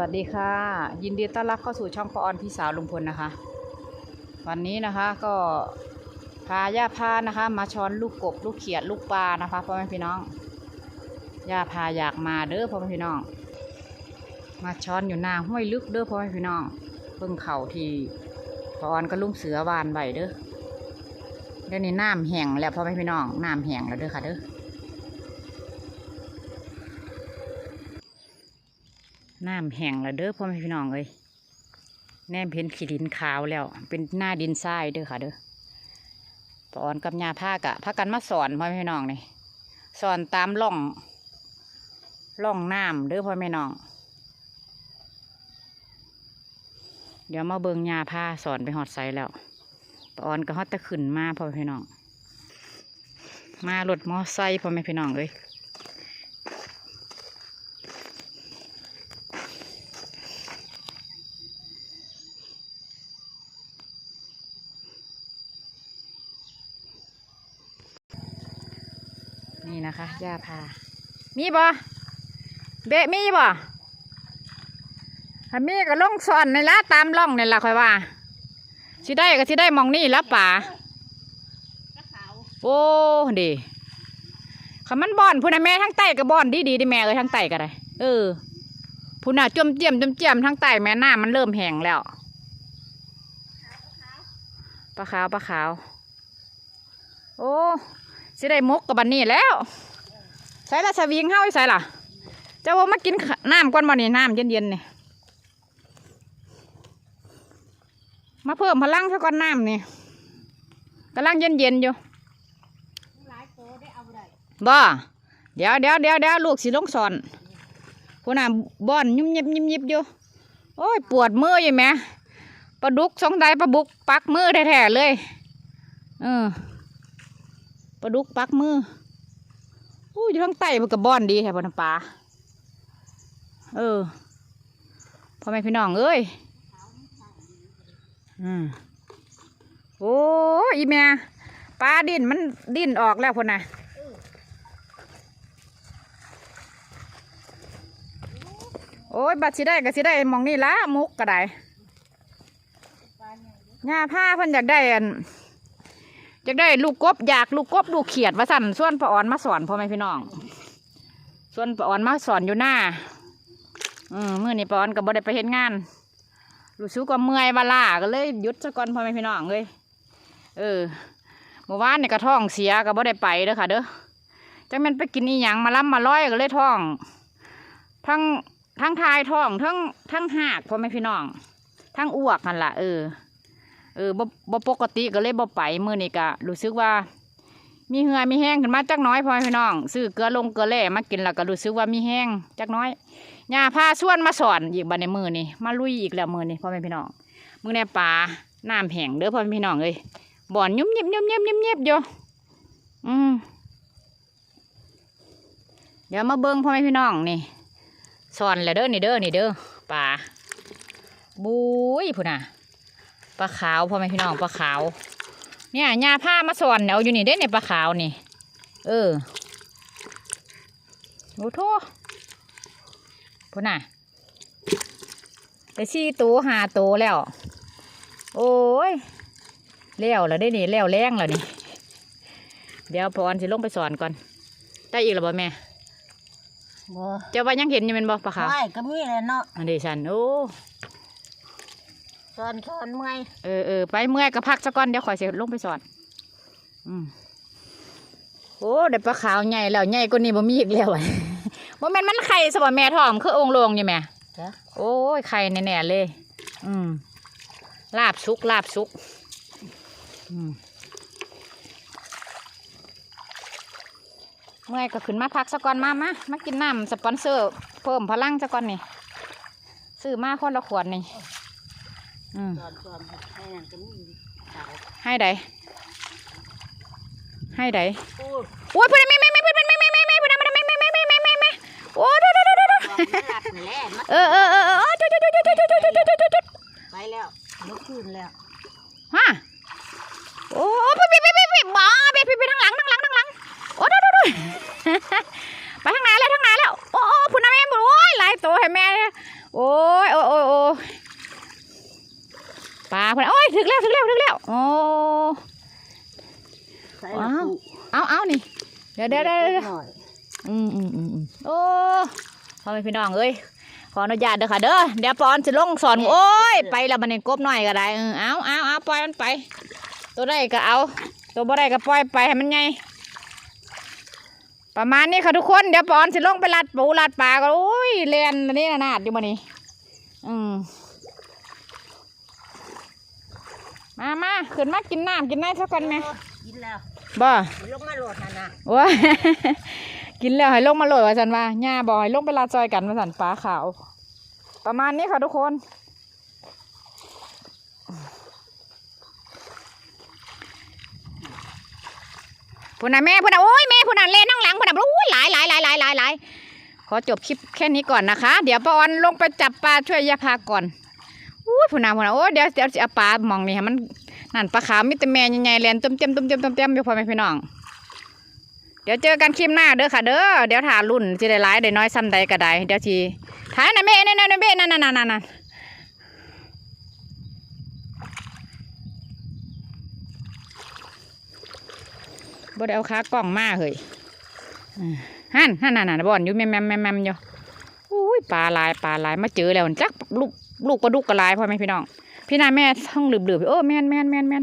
วัสดีค่ะ ยินดีต้อนรับเข้าสู่ช่องปออนพี่สาวลุงพลนะคะ วันนี้นะคะก็พาย่าพานะคะ มาช้อนลูกกบลูกเขียดลูกปลานะคะพ่อแม่พี่น้องย่าพาอยากมาเด้อพ่อแม่พี่น้อง มาช้อนอยู่หน้าห้วยลึกเด้อพ่อแม่พี่น้อง เพิ่งเข่าที่ปออนก็ลุงเสือวานไว้เด้อเดี๋ยวนี้น้ำแห้งแล้วพ่อแม่พี่น้องน้ำแห้งแล้วเด้อค่ะเด้อ น้ำแห้งแล้วเด้อพ่อแม่พี่น้องเอ้ยแนมเห็นขี้ดินขาวแล้ว เป็นหน้าดินทรายเด้อค่ะเด้อปอนกับยาผ้ากะพากันมาสอนพ่อแม่พี่น้องนี่สอนตามร่องร่องน้ำเด้อพ่อแม่น้อง เดี๋ยวมาเบิงยาผ้าสอนไปหอดไซแล้วปอนก็ฮอดตะขึ้นมาพ่อแม่พี่น้อง มารถมอไซค์พ่อแม่พี่น้องเอ้ย นี่นะคะย่าพา มีบ่เบะมีบ่ถ้ามีก็ล่องสอนในละตามล่องนี่ละค่อยว่าสิได้ก็สิได้มองนี่ละป่าโอ้ดีคำมันบ่อนพูนะแม่ทั้งไตก็บ่อนดีดีดิแม่เอ้ยทั้งไตก็ได้เออพูน่ะจมเจียมจมเจียมทั้งไตแม่หน้ามันเริ่มแห้งแล้วปลาขาวปลาขาว โอ้ สิได้มกกับบันนี้แล้วใส่ละสวิงเฮ้าใส่ละเจ้าว่ามากินน้ำก่อนบ่นี่น้ำเย็นๆนี่มาเพิ่มพลังซะก่อนน้ำนี่กำลังเย็นๆอยู่บ่เดี๋ยวเดี๋ยวเดี๋ยวเดี๋ยวลูกสิลงสอนพวกน่ะบ่อนยุ่มยิบยุ่มยิบอยู่โอ้ยปวดมืออยู่แหมปลาดุกสองไดปลาบุกปักมือแท้ๆเลยเออ ปลาดุกปักมืออู้อยู่ทั้งไตมันกับบอนดีแถวบนปลาเออพ่อแม่พี่น้องเอ้ยอืมโอ้อีแม่ปลาดินมันดินออกแล้วพ่นน่ะโอ้ยบัดสิได้ก็สิได้มองนี่ละมุกก็ได้หญ้าผ้าเพิ่นอยากได้อัน อยากได้ลูกกบอยากลูกกบลูกเขียดมาสั่นส่วนปะอ่อนมาสอนพ่อแม่พี่น้อง ส่วนปะอ่อนมาสอนอยู่หน้าอืมมื่อนี้ปะอ่อนก็บ่ได้ไปเห็นงานรู้สึกว่าเมื่อยบาล่าก็เลยหยุดซะก่อนพ่อแม่พี่น้องเลยเออเมื่อวานนี่ก็ท้องเสียก็บ่ได้ไปเด้อค่ะ เด้อจังแม่นไปกินอีหยังมาล้ำมาร้อยก็เลยท้อง ทั้งทั้งทายท้องทั้งทั้งหากพ่อแม่พี่น้อง ทั้งอ้วกนั่นแหละเออ เออบ่บ่ปกติก็เลยบ่ไปมื้อนี้ก็รู้สึกว่า มีเหือมีแห้งขึ้นมาจักน้อยพ่อแม่พี่น้องซื้อเกลือลงเกลือแร่มากินแล้วก็รู้สึกว่ามีแห้งจักน้อยย่าพาชวนมาสอนอีกบัดในมือนี่มาลุยอีกแล้วมือนี่พ่อแม่พี่น้องมือในป่าน้ำแห้งเด้อพ่อแม่พี่น้องเอ้ยบ่อนยุ่มยิบยุ่มยิบยุ่มยิบอยู่อืมเดี๋ยวมาเบิ่งพ่อแม่พี่น้องนี่สอนแล้วเด้อนี่เด้อนี่เด้อป่าบุ้ยพุ่นน่ะ ปลาขาวพ่อแม่พี่น้องปลาขาว เนี่ยยาผ้ามาสอนเอาอยู่นี่ได้ในปลาขาวนี่ เออโอ้โทพุ่นน่ะแต่สี่ตัวหาตัวแล้ว โอ้ยแล้วแล้วได้นี่แล้วแรงแล้วนี่ เดี๋ยวพรสิลงไปสอนก่อน ได้อีกแล้วบ่แม่บ่เจ้าว่ายังเห็นอยู่แมันบ่ปลาขาวไม่ก็มีแหละเนาะอันนี้ฉันโอ้ สอนสอนเมื่อยเออเออไปเมื่อยก็พักซะก่อนเดี๋ยวข่อยสิลงไปสอนอืมโอ้เดี๋ยวปลาขาวใหญ่แล้วใหญ่กว่านี้บ่มีอีกแล้วอะบ่แม่นมันไข่สบ่แม่ท้องคือองค์ลงอยู่แม่จ้ะโอ้ยไข่แน่ๆเลย อืมลาบสุกลาบสุกอืมเมื่อยก็ขึ้นมาพักซะก่อนมามามากินน้ำสปอนเซอร์ เพิ่มพลังซะก่อนนี่ซื้อมาคนละขวดนี่ อืมสอนสอนให้นั่นก็มีสาวให้ใดให้ใดพูดโอ้ยพูดไม่ไม่ไม่พูดไม่ไม่ไม่ไม่ไม่พูดไม่ไม่ไม่ไม่ไม่ไม่ไม่ไม่โอ้ดูดูดูดูดูบอกมันหลับนั่แหละมันเออเออเออเออจุดจุดจุดจุดจุดจุดจุดจุดจุดไปแล้วเมื่อคืนแล้วฮะโอ้ไปไปไปไปไปบ้าไปไปไปทางหลังทางหลังทางหลังโอ้ดูดูดูไปทางไหนแล้วทางไหนแล้วโอ้โอ้พูดนะแม่โอ้ยหลายตัวให้แม่โอ้ยโอ้โอ้ ปลาคนน่ะโอ้ยถึกแล้วถึกแล้วถึกแล้วโอ้ใส่ว้าวลูกเอาเอานี่เดี๋ยวเดี๋ยวเดี๋ยวเดี๋ยวหน่อยอืมอืมอืมอืมโอ้พ่อแม่พี่น้องเอ้ยขออนุญาตเด้อค่ะเด้อเดี๋ยวปอนสิลงสอนโอ้ยไปแล้วมันนี่กบหน่อยก็ได้เออเอาเอาเอาปล่อยมันไป ตัวได้ก็เอา ตัวบ่ได้ก็ปล่อยไปให้มันไงประมาณนี้ค่ะทุกคนเดี๋ยวปอนสิลงไปลัดปูลัดปลาก็โอ้ยเรียนอันนี่นาดอยู่มานี่อืม มามาขึ้นมากินน้ำกินน้ำสักคนไหมกินแล้วบ่ลงมาโหลดนั่นนะว้ากินแล้วให้ลงมาโหลดว่าสันว่าหญ้าบอยลงไปลาจอยกันว่าสันฟ้าขาว ประมาณนี้ค่ะทุกคนพูน่ะแม่พูน่ะโอ้ยแม่พูน่ะเล่นนั่งหลังพูน่ะโอ้ยหลายหลายหลายหลายหลายหลายขอจบคลิปแค่นี้ก่อนนะคะ เดี๋ยวป้าออนลงไปจับปลาช่วยยาพาก่อน อุ้ยพูน่ะพูน่ะโอ้เดี๋ยวเดี๋ยวจะปลามองนี่ให้มันนั่นปลาขาวมิตรแม่ใหญ่ๆแลนตุ้มเต็มตุ้มเต็มตุ้มเต็มอยู่พ่อแม่พี่น้อง เดี๋ยวเจอกันคลิปหน้าเด้อค่ะ เด้อเดี๋ยวถ่ารุ่นจะได้ร้ายได้น้อยซ้ำใดก็ได้เดี๋ยวทีถ่ายนะแม่นั่นนั่นแม่นั่นนั่นนั่นนั่นบ่ได้เอาขากล้องมาเฮ้ยฮั่นฮั่นนั่นนั่นบ่อนอยู่แมมแมมแมมแมมอยู่อุ้ยปลาลายปลาลายมาเจอแล้วจักลูก ลูกปลาดุกกระลายพ่อแม่พี่น้อง พี่นาแม่ท่องหลืบๆเออแม่นแม่นแม่นแม่น